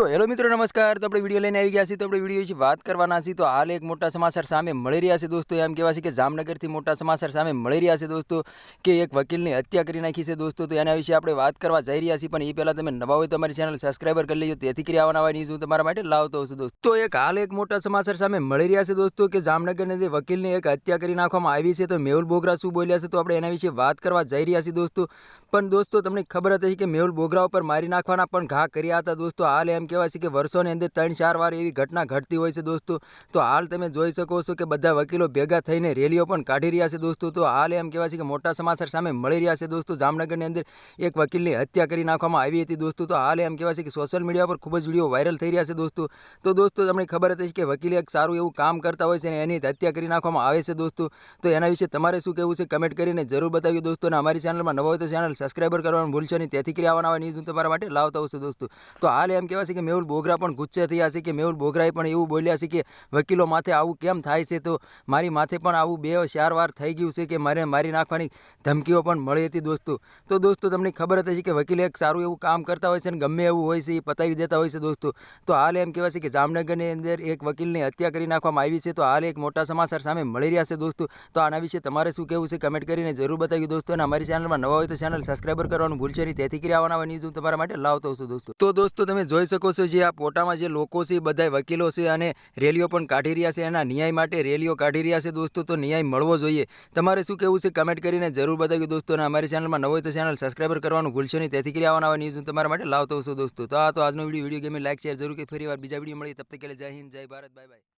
તો હેલો મિત્રો, નમસ્કાર. તો આપણે વીડિયો લઈને આવી ગયા છીએ. તો આપણે વીડિયો વિશે વાત કરવાના છીએ. તો હાલ એક મોટા સમાચાર સામે મળી રહ્યા છે દોસ્તો. એમ કહેવાય છે કે જામનગરથી મોટા સમાચાર સામે મળી રહ્યા છે દોસ્તો કે એક વકીલની હત્યા કરી નાખી છે દોસ્તો. તો એના વિશે આપણે વાત કરવા જઈ રહ્યા છીએ. પણ એ પહેલાં તમે નવા હોય તમારી ચેનલ સબસ્ક્રાઈબર કરી લેજો. તેથી કરી આવવાના હોય ન્યૂઝ હું તમારા માટે લાવતો હશું દોસ્તો. તો એક હાલ એક મોટા સમાચાર સામે મળી રહ્યા છે દોસ્તો કે જામનગરની અંદર વકીલની એક હત્યા કરી નાખવામાં આવી છે. તો મેહુલ બોગરા શું બોલ્યા છે તો આપણે એના વિશે વાત કરવા જઈ રહ્યા છીએ દોસ્તો. પણ દોસ્તો તમને ખબર હતી કે મેહુલ બોગરા ઉપર મારી નાખવાના પણ ઘા કર્યા હતા દોસ્તો. હાલ એમ કહેવાય છે કે વર્ષોની અંદર ત્રણ ચાર વાર એવી ઘટના ઘટતી હોય છે દોસ્તો. તો હાલ તમે જોઈ શકો છો કે બધા વકીલો ભેગા થઈને રેલીઓ પણ કાઢી રહ્યા છે દોસ્તો. તો હાલ એમ કહેવાય છે કે મોટા સમાચાર સામે મળી રહ્યા છે દોસ્તો. જામનગરની અંદર એક વકીલની હત્યા કરી નાખવામાં આવી હતી દોસ્તો. તો હાલ એમ કહેવાય છે કે સોશિયલ મીડિયા પર ખૂબ જ વીડિયો વાયરલ થઈ રહ્યા છે દોસ્તો. તો દોસ્તો તમને ખબર હતી કે વકીલ એક સારું એવું કામ કરતા હોય છે અને એની હત્યા કરી નાખવામાં આવે છે દોસ્તો. તો એના વિશે તમારે શું કહેવું છે કમેન્ટ કરીને જરૂર બતાવ્યું દોસ્તો. અને અમારી ચેનલમાં નવો હોય તો ચેનલ સબસ્ક્રાઈબર કરવાનું ભૂલશો નહીં. તેથી કરી આવવાના હોય ન્યૂઝ હું તમારા માટે લાવતા હોઉં છું દોસ્તો. તો હાલ એમ કહેવાય કે મેહુલ બોગરા પણ ગુસ્સે થયા છે કે મેહુલ બોગરાએ પણ એવું બોલ્યા છે કે વકીલો માથે આવું કેમ થાય છે? તો મારી માથે પણ આવું બે ચાર વાર થઈ ગયું છે કે મારે મારી નાખવાની ધમકીઓ પણ મળી હતી દોસ્તો. તો દોસ્તો, તમને ખબર હતી કે વકીલ એક સારું એવું કામ કરતા હોય છે અને ગમે એવું હોય છે એ પતાવી દેતા હોય છે દોસ્તો. તો હાલ એમ કહેવાય છે કે જામનગરની અંદર એક વકીલની હત્યા કરી નાખવામાં આવી છે. તો હાલ એક મોટા સમાચાર સામે મળી રહ્યા છે દોસ્તો. તો આના વિશે તમારે શું કહેવું છે કમેન્ટ કરીને જરૂર બતાવ્યું દોસ્તો. અને અમારી ચેનલમાં નવા હોય તો ચેનલ સબસ્ક્રાઈબર કરવાનું ભૂલશે નહીં. તેથી કરી આવવાના ન્યૂઝ હું તમારા માટે લાવતો છું દોસ્તો. તો દોસ્તો, તમે જોઈ શકો છો, જે આ પોટામાં જે લોકો છે બધા વકીલો છે અને રેલીઓ પણ કાઢી રહ્યા છે. એના ન્યાય માટે રેલીઓ કાઢી રહ્યા છે. દોસ્તો, તો ન્યાય મળવો જોઈએ. તમારે શું કહેવું છે? કમેન્ટ કરીને જરૂર બતાવ્યું દોસ્તો. અને અમારી ચેનલમાં નવો હોય તો ચેનલ સબસ્ક્રાઈબર કરવાનું ભૂલશો નહીં. તેથી કરી આવવાના ન્યૂઝ હું તમારા માટે લાવતો છું દોસ્તો. તો આ તો આજનો video video game like share જરૂર કે ફરી વાર બીજા વીડિયો મળી તબ તક જય હિન્દ, જય ભારત. Bye bye